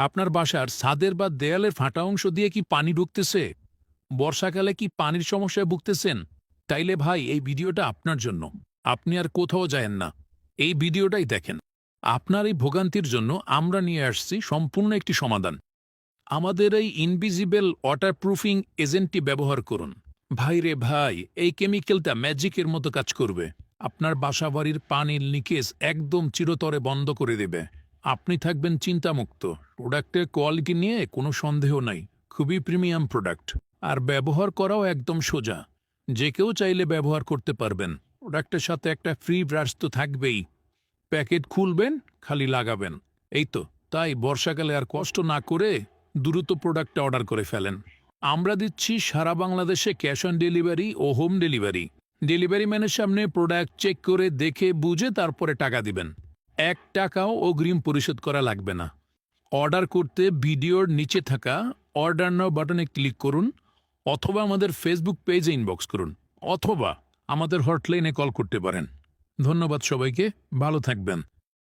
আপনার বাসার ছাদের বা দেয়ালের ফাঁটা অংশ দিয়ে কি পানি ঢুকতেছে? বর্ষাকালে কি পানির সমস্যায় ভুগতেছেন? তাইলে ভাই, এই ভিডিওটা আপনার জন্য। আপনি আর কোথাও যায়েন না। এই ভিডিওটাই দেখেন। আপনার এই ভোগান্তির জন্য আমরা নিয়ে আসছি সম্পূর্ণ একটি সমাধান। আমাদের এই ইনভিজিবল ওয়াটারপ্রুফিং এজেন্টটি ব্যবহার করুন। ভাই রে ভাই, এই কেমিক্যালটা ম্যাজিকের মতো কাজ করবে। আপনার বাসাবাড়ির পানির লিকেজ একদম চিরতরে বন্ধ করে দেবে। আপনি থাকবেন চিন্তামুক্ত। প্রোডাক্টের কোয়ালিটি নিয়ে কোনো সন্দেহ নাই। খুবই প্রিমিয়াম প্রোডাক্ট। আর ব্যবহার করাও একদম সোজা। যে কেউ চাইলে ব্যবহার করতে পারবেন। প্রোডাক্টের সাথে একটা ফ্রি ব্রাশ তো থাকবেই। প্যাকেট খুলবেন, খালি লাগাবেন। এই তো। তাই বর্ষাকালে আর কষ্ট না করে দ্রুত প্রোডাক্টটা অর্ডার করে ফেলেন। আমরা দিচ্ছি সারা বাংলাদেশে ক্যাশ অন ডেলিভারি ও হোম ডেলিভারি। ডেলিভারি ম্যানের সামনে প্রোডাক্ট চেক করে দেখে বুঝে তারপরে টাকা দিবেন। এক টাকাও অগ্রিম পরিশোধ করা লাগবে না। অর্ডার করতে ভিডিওর নিচে থাকা অর্ডার নাও বাটনে ক্লিক করুন অথবা আমাদের ফেসবুক পেজে ইনবক্স করুন অথবা আমাদের হটলাইনে কল করতে পারেন। ধন্যবাদ সবাইকে, ভালো থাকবেন।